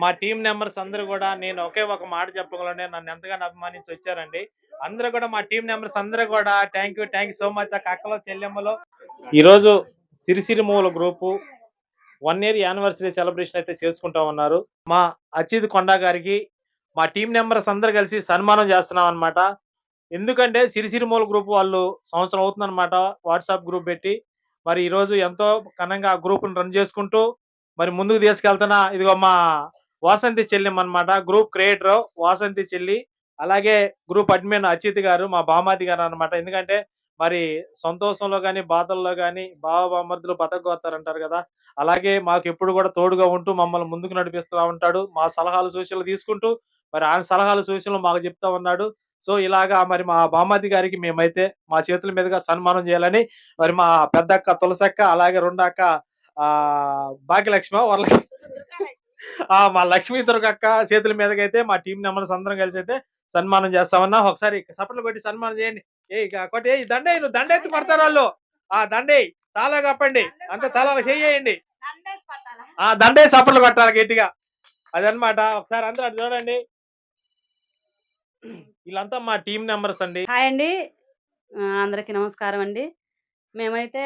మా team members అందరూ కూడా నేను ఒకే ఒక మాట చెప్పగలను నన్ను ఎంతగానో అభిమానించి వచ్చారండి. అందరూ కూడా మా టీం మెంబర్స్ అందరూ కూడా thank you thank you so much ఆ కక్కలో చెల్లెమ్మలో. ఈరోజు సిరిసిరి మూల group one year anniversary celebration అయితే చేసుకుంటా ఉన్నారు. మా అచిత్ కొండ గారికి మా టీం మెంబర్స్ అందరు కలిసి సన్మానం చేస్తున్నాం అన్నమాట. ఎందుకంటే సిరిసిరిమూల గ్రూప్ వాళ్ళు సంవత్సరం అవుతుందన్నమాట వాట్సాప్ గ్రూప్ పెట్టి. మరి ఈ రోజు ఎంతో ఘనంగా ఆ గ్రూప్ రన్ చేసుకుంటూ మరి ముందుకు తీసుకెళ్తున్న ఇదిగో మా వాసంతి చెల్లి అనమాట గ్రూప్ క్రియేటర్ వాసంతి చెల్లి. అలాగే గ్రూప్ అడ్మిన్ అచిత్ గారు మా బామాది గారు అనమాట ఎందుకంటే మరి సంతోషంలో కానీ బాధల్లో కానీ బావ బామర్దులు బతకొస్తారంటారు కదా. అలాగే మాకు ఎప్పుడు కూడా తోడుగా ఉంటూ మమ్మల్ని ముందుకు నడిపిస్తూ ఉంటాడు. మా సలహాలు సూచనలు తీసుకుంటూ మరి ఆయన సలహాలు సూచనలు మాకు చెప్తా ఉన్నాడు. సో ఇలాగా మరి మా బామాది గారికి మేమైతే మా చేతుల మీదుగా సన్మానం చేయాలని మరి మా పెద్దక్క తులసక్క అలాగే రెండక్క ఆ భాగ్యలక్ష్మి వరలక్ష్మి మా లక్ష్మీ దుర్గక్క చేతుల మీదకైతే మా టీం నెంబర్స్ అందరం కలిసి అయితే సన్మానం చేస్తామన్నా. ఒకసారి సపట్లు కొట్టి సన్మానం చేయండి. ఏ కొట్టి ఏ దండే నువ్వు దండ ఎత్తి పడతారు వాళ్ళు. ఆ దండే చాలా కప్పండి. అంత తల చేయండి. ఆ దండే సపట్లు కొట్టాలి గట్టిగా. అదనమాట ఒకసారి అందరూ అటు చూడండి. వీళ్ళంతా మా టీం నెంబర్స్ అండి. హాయ్ అండి. అందరికీ నమస్కారం అండి. మేమైతే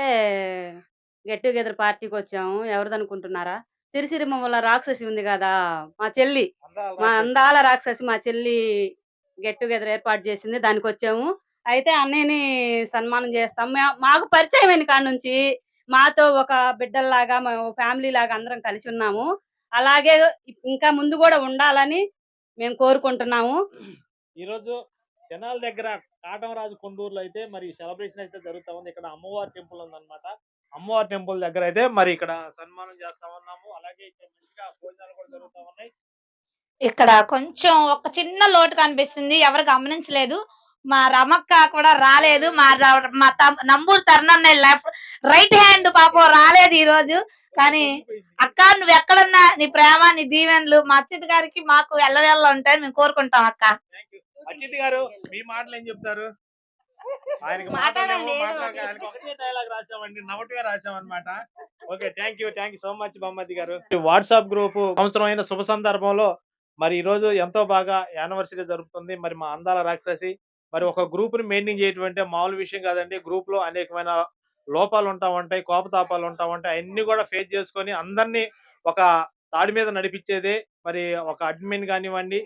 గెట్ టుగెదర్ పార్టీకి వచ్చాము. ఎవరిదనుకుంటున్నారా? అనుకుంటున్నారా సిరిసిరి మమ్మల్ని రాక్షసి ఉంది కదా మా చెల్లి. మా అందాల రాక్షసి మా చెల్లి గెట్ టుగెదర్ ఏర్పాటు చేసింది దానికి వచ్చాము. అయితే అన్నయ్యని సన్మానం చేస్తాం. మాకు పరిచయం అయిన కాడ నుంచి మాతో ఒక బిడ్డల్లాగా మా ఫ్యామిలీ లాగా అందరం కలిసి ఉన్నాము. అలాగే ఇంకా ముందు కూడా ఉండాలని మేము కోరుకుంటున్నాము. ఈ రోజు జనాల దగ్గర కాటమరాజు కొండూరులో అయితే మరి సెలబ్రేషన్ అయితే జరుగుతా ఉంది. ఇక్కడ అమ్మవారి టెంపుల్ ఉందన్నమాట. అమ్మవారి టెంపుల్ దగ్గర అయితే మరి ఇక్కడ సన్మానం చేస్తా ఉన్నాము. అలాగే ఇక్కడ మంచిగా భోజనాలు కూడా జరుగుతా ఉన్నాయి. ఇక్కడ కొంచెం ఒక చిన్న లోటు కనిపిస్తుంది. ఎవరు గమనించలేదు. మా రమక్క కూడా రాలేదు. మా మా తమ్- నంబూరు తరుణన్న లెఫ్ట్ రైట్ హ్యాండ్ పాపం రాలేదు ఈ రోజు కానీ అక్క నువ్వు ఎక్కడున్నా? నీ ప్రేమ నీ దీవెనలు మా అచ్యుత్ గారికి మాకు ఎల్లవెల్ల ఉంటాయని మేము కోరుకుంటాం అక్క. అచ్యుత్ గారు మీ మాటలు ఏం చెప్తారు? ఆయనకి ఒకటి. డైలాగ్ రాసామండి నవ్వుట్టుగా రాసామన్నమాట. Okay thank you thank you so much Bommathi గారు. వాట్సాప్ గ్రూప్ అవసరమైన శుభ సందర్భంలో మరి ఈ రోజు ఎంతో బాగా యానివర్సరీ జరుపుతుంది. మరి మా అందాల రాక్షసి మరి ఒక గ్రూప్ని మెయింటైన్ చేయటం అంటే మామూలు విషయం కాదండి. గ్రూప్లో అనేకమైన లోపాలు ఉంటా ఉంటాయి కోపతాపాలు ఉంటా ఉంటాయి. అన్ని కూడా ఫేస్ చేసుకొని అందరినీ ఒక తాడి మీద నడిపించేదే. మరి ఒక అడ్మిన్ కానివ్వండి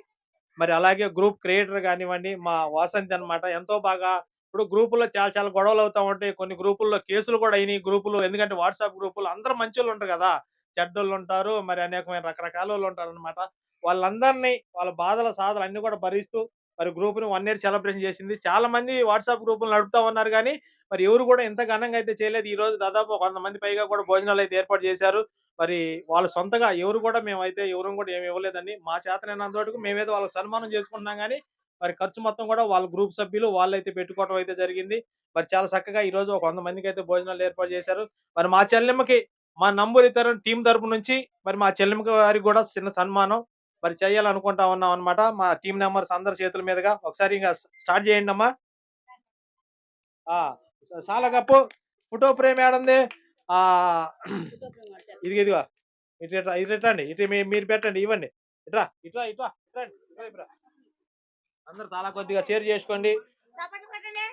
మరి అలాగే గ్రూప్ క్రియేటర్ కానివ్వండి మా వాసంతి అన్నమాట. ఎంతో బాగా ఇప్పుడు గ్రూపుల్లో చాలా చాలా గొడవలు అవుతా ఉంటాయి. కొన్ని గ్రూపుల్లో కేసులు కూడా అయినాయి. గ్రూపులు ఎందుకంటే వాట్సాప్ గ్రూపులు అందరూ మంచి వాళ్ళు ఉంటారు కదా. చెడ్డోళ్ళు ఉంటారు మరి అనేకమైన రకరకాల వాళ్ళు ఉంటారు అనమాట వాళ్ళందరినీ వాళ్ళ బాధల సాధలు అన్ని కూడా భరిస్తూ మరి గ్రూప్ని వన్ ఇయర్ సెలబ్రేషన్ చేసింది. చాలా మంది వాట్సాప్ గ్రూపులు నడుపుతా ఉన్నారు కానీ మరి ఎవరు కూడా ఇంత ఘనంగా అయితే చేయలేదు. ఈ రోజు దాదాపు కొంతమంది వంద మంది పైగా కూడా భోజనాలు అయితే ఏర్పాటు చేశారు. మరి వాళ్ళు సొంతగా ఎవరు కూడా మేమైతే ఎవరు కూడా ఏమి ఇవ్వలేదండి. మా చేతనైనంత వరకు మేమైతే వాళ్ళకి సన్మానం చేసుకుంటున్నాం కానీ మరి ఖర్చు మొత్తం కూడా వాళ్ళ గ్రూప్ సభ్యులు వాళ్ళైతే పెట్టుకోవడం అయితే జరిగింది. మరి చాలా చక్కగా ఈ రోజు ఒక వంద మందికి అయితే భోజనాలు ఏర్పాటు చేశారు. మరి మా చెల్లెమ్మకి మా నంబర్ తరం టీం తరపు నుంచి మరి మా చెల్లెమ్మ గారికి కూడా చిన్న సన్మానం. మరి చేయాలనుకుంటా ఉన్నాం అన్నమాట. మా టీం మెంబర్స్ అందరి చేతుల మీదుగా ఒకసారి ఇంకా స్టార్ట్ చేయండి అమ్మా. చాలా కప్పు ఫోటో ఫ్రేమ్ ఏడంది? ఇది ఇదిగో. ఇటు ఇట్లా ఇది ఇటు మీరు పెట్టండి ఇవ్వండి. ఇట్రా ఇట్రా ఇట్రా ఇట్రా అందరు చాలా కొద్దిగా షేర్ చేసుకోండి.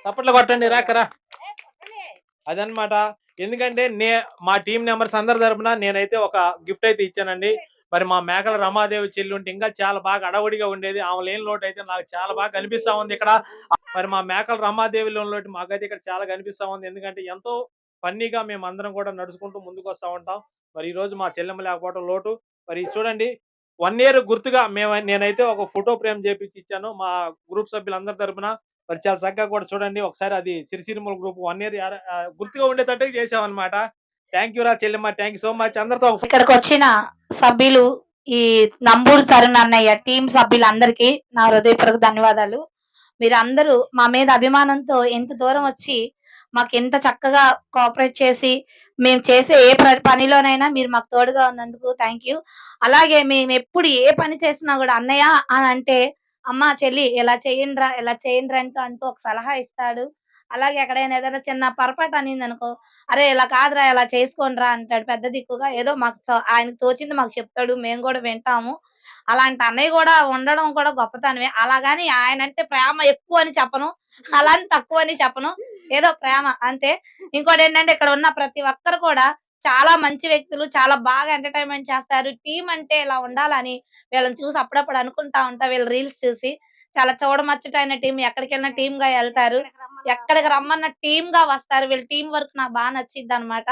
చప్పట్లు కొట్టండి. రాకరా అదనమాట ఎందుకంటే నే మా టీం మెంబర్స్ అందరి తరపున నేనైతే ఒక గిఫ్ట్ అయితే ఇచ్చానండి. మరి మా మేకల రమాదేవి చెల్లి ఉంటే ఇంకా చాలా బాగా అడవుడిగా ఉండేది. ఆమె లేని లోటు అయితే నాకు చాలా బాగా కనిపిస్తా ఉంది ఇక్కడ. మరి మా మేకల రమాదేవి లోని లోటు మాకైతే ఇక్కడ చాలా కనిపిస్తా ఉంది. ఎందుకంటే ఎంతో ఫన్నీగా మేము అందరం కూడా నడుచుకుంటూ ముందుకు వస్తా ఉంటాం. మరి ఈ రోజు మా చెల్లెమ్మ లేకపోవడం లోటు. మరి చూడండి వన్ ఇయర్ గుర్తుగా మేము నేనైతే ఒక ఫోటో ఫ్రేమ్ చేపించి ఇచ్చాను మా గ్రూప్ సభ్యులందరి తరపున. మరి చాలా చక్కగా కూడా చూడండి. ఒకసారి అది సిరిసిరిమల గ్రూప్ వన్ ఇయర్ గుర్తుగా ఉండేటట్టు చేసామన్నమాట థ్యాంక్ యూ రా చెల్లెమ్మ. థ్యాంక్ యూ సో మచ్ అందరితో ఇక్కడికి వచ్చిన సభ్యులు ఈ నంబూరు తరుణ్ అన్నయ్య టీం సభ్యులందరికీ నా హృదయపూర్వక ధన్యవాదాలు. మీరు అందరూ మా మీద అభిమానంతో ఎంత దూరం వచ్చి మాకు ఎంత చక్కగా కోఆపరేట్ చేసి మేము చేసే ఏ పనిలోనైనా మీరు మాకు తోడుగా ఉన్నందుకు థ్యాంక్ యూ అలాగే మేము ఎప్పుడు ఏ పని చేసినా కూడా అన్నయ్య అని అంటే అమ్మ చెల్లి ఎలా చేయండిరా ఎలా చేయండిరా అంటూ అంటూ ఒక సలహా ఇస్తాడు. అలాగే ఎక్కడైనా ఏదైనా చిన్న పొరపాటు అనింది అనుకో అరే ఇలా కాదురా ఇలా చేసుకోండిరా అంటాడు పెద్ద దిక్కుగా. ఏదో మాకు ఆయనకు తోచింది మాకు చెప్తాడు మేము కూడా వింటాము. అలాంటి అన్నయ్య కూడా ఉండడం కూడా గొప్పతనమే. అలాగని ఆయన అంటే ప్రేమ ఎక్కువ అని చెప్పను అలా అని తక్కువ అని చెప్పను. ఏదో ప్రేమ. అంతే. ఇంకోటి ఏంటంటే ఇక్కడ ఉన్న ప్రతి ఒక్కరు కూడా చాలా మంచి వ్యక్తులు చాలా బాగా ఎంటర్టైన్మెంట్ చేస్తారు. టీం అంటే ఇలా ఉండాలని వీళ్ళని చూసి అప్పుడప్పుడు అనుకుంటా ఉంటా. వీళ్ళు రీల్స్ చూసి చాలా చూడమచ్చటైన టీం ఎక్కడికి వెళ్ళిన టీం గా వెళ్తారు. ఎక్కడికి రమ్మన్న టీం గా వస్తారు. వీళ్ళ టీం వర్క్ నాకు బాగా నచ్చిద్ది అనమాట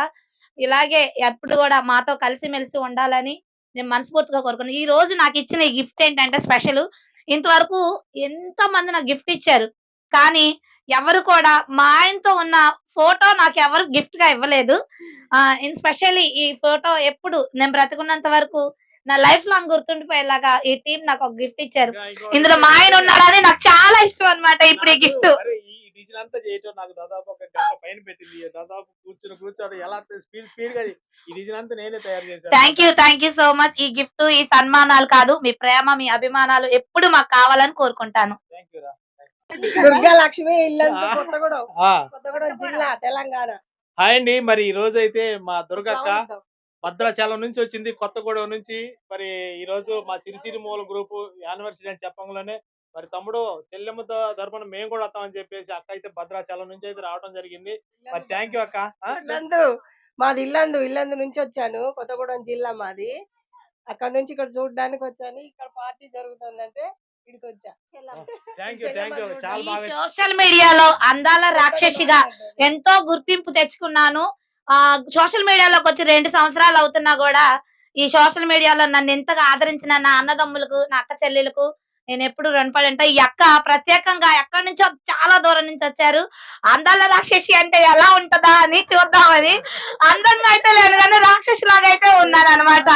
ఇలాగే ఎప్పుడు కూడా మాతో కలిసిమెలిసి ఉండాలని నేను మనస్ఫూర్తిగా కోరుకున్నాను ఈ రోజు నాకు ఇచ్చిన ఈ గిఫ్ట్ ఏంటంటే స్పెషల్ ఇంతవరకు ఎంతో మంది నాకు గిఫ్ట్ ఇచ్చారు. కానీ ఎవరు కూడా మా ఆయనతో ఉన్న ఫోటో నాకు ఎవరు గిఫ్ట్గా ఇవ్వలేదు. ఇన్ స్పెషల్లీ ఈ ఫోటో ఎప్పుడు నేను బ్రతికున్నంత వరకు నా లైఫ్ లాంగ్ గుర్తుండిపోయేలాగా ఈ టీం నాకు ఒక గిఫ్ట్ ఇచ్చారు. ఇందులో మా ఆయన ఉన్నాడని నాకు చాలా ఇష్టం అన్నమాట ఇప్పుడు ఈ గిఫ్ట్ ఈ డిజైన్ అంతా చేయటం నాకు దాదాపు ఒక గంట పైన పెట్టింది. దాదాపు కూర్చుని కూర్చోడం ఎలా స్పీడ్ స్పీడ్గా ఈ డిజైన్ అంతా నేనే తయారు చేశాను. Thank you thank you so much ఈ గిఫ్ట్ ఈ సన్మానాలు కాదు మీ ప్రేమ మీ అభిమానాలు ఎప్పుడు మాకు కావాలని కోరుకుంటాను. థ్యాంక్ యూ రా. దుర్గా లక్ష్మి ఇల్లంతా ఆ. కొత్తగూడెం. జిల్లా తెలంగాణ. హాయ్ అండి మరి ఈ రోజు అయితే మా దుర్గక్క. భద్రాచలం నుంచి వచ్చింది కొత్తగూడెం నుంచి. మరి ఈ రోజు మా సిరిసిరి మూల గ్రూప్ యానివర్సరీ అని చెప్పంగానే మరి తమ్ముడు చెల్లెమ్మతో తరపున మేము కూడా వస్తామని చెప్పేసి అక్క అయితే భద్రాచలం నుంచి అయితే రావడం జరిగింది. మరి థ్యాంక్ యూ అక్క. మాది ఇల్లందు ఇల్లందు నుంచి వచ్చాను కొత్తగూడెం జిల్లా మాది. అక్కడ నుంచి ఇక్కడ చూడడానికి వచ్చాను. ఇక్కడ పార్టీ జరుగుతుందంటే సోషల్ మీడియాలో అందాల రాక్షసిగా ఎంతో గుర్తింపు తెచ్చుకున్నాను. ఆ సోషల్ మీడియాలోకి వచ్చి రెండు సంవత్సరాలు అవుతున్నా కూడా ఈ సోషల్ మీడియాలో నన్ను ఎంతగా ఆదరించిన నా అన్నదమ్ములకు నా అక్క చెల్లెలకు నేను ఎప్పుడు రుణపడి అంటే ఈ అక్క ప్రత్యేకంగా ఎక్కడి నుంచో చాలా దూరం నుంచి వచ్చారు. అందాల రాక్షసి అంటే ఎలా ఉంటదా అని చూద్దామని అందంగా అయితే లేను కానీ రాక్షసి లాగా అయితే ఉన్నాను అనమాట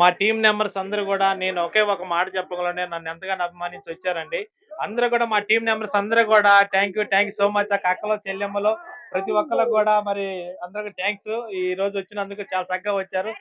మా టీం మెంబర్స్ అందరూ కూడా నేను ఒకే ఒక మాట చెప్పగలనే నన్ను ఎంతగానో అభిమానించి వచ్చారండి. అందరూ కూడా మా టీం మెంబర్స్ అందరూ కూడా thank you thank you so much అక్క అక్కలో చెల్లెమ్మలో ప్రతి ఒక్కరు కూడా మరి అందరికి థ్యాంక్స్ ఈ రోజు వచ్చినందుకు చాలా చక్కగా వచ్చారు.